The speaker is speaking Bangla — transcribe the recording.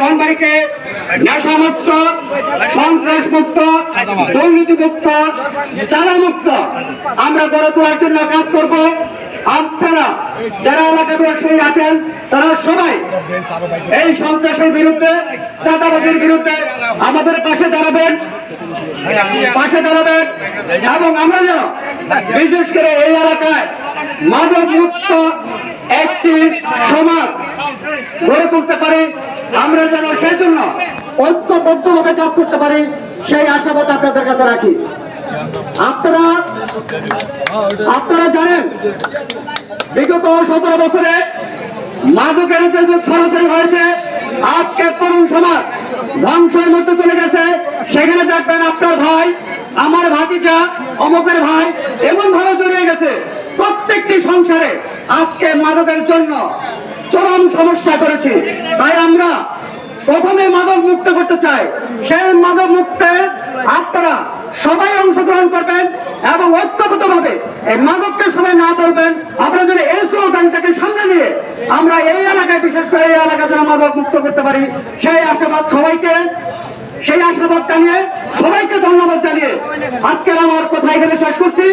ধনবাড়িকে নেশামুক্ত সন্ত্রাস মুক্ত দুর্নীতি মুক্ত চাঁদা মুক্ত আমরা গড়ে তোলার জন্য কাজ করব। আপনারা যারা এলাকা ব্যবসায়ী আছেন, তারা সবাই এই সন্ত্রাসের বিরুদ্ধে, চাঁদাবাজির বিরুদ্ধে আমাদের পাশে দাঁড়াবেন পাশে দাঁড়াবেন এবং আমরা যেন বিশেষ করে এই এলাকায় মাদক মুক্ত একটি সমাজ গড়ে তুলতে পারি। আমরা যেন সেই জন্য ঐক্যবদ্ধভাবে কাজ করতে পারি, সেই আশাবাদ আপনাদের কাছে রাখি। আপনারা আপনারা জানেন, বিগত সতেরো বছরে মাদকের যে ছড়াছড়ি হয়েছে, আজকে তরুণ সমাজ ধ্বংসের মধ্যে চলে গেছে। সেখানে দেখবেন আপনার ভাই, আমার ভাতিজা, অমকের ভাই এমন ভাবে জড়িয়ে গেছে। প্রত্যেকটি সংসারে আজকে মাদকের জন্য চরম সমস্যা করেছে। তাই আমরা প্রথমে মাদক মুক্ত করতে চাই সেই মাদক মুক্তে আপনারা সবাই অংশগ্রহণ করবেন এবং ঐক্যবদ্ধ ভাবে এই মাদককে সবাই না বলবেন আমরা যদি এই স্লোগানটাকে সামনে নিয়ে আমরা এই এলাকায়, বিশেষ করে এই এলাকা যেন মাদক মুক্ত করতে পারি, সেই আশাবাদ সবাইকে, সেই আশাবাদ জানিয়ে সবাইকে ধন্যবাদ জানিয়ে আজকের আমার কথা এখানে শেষ করছি।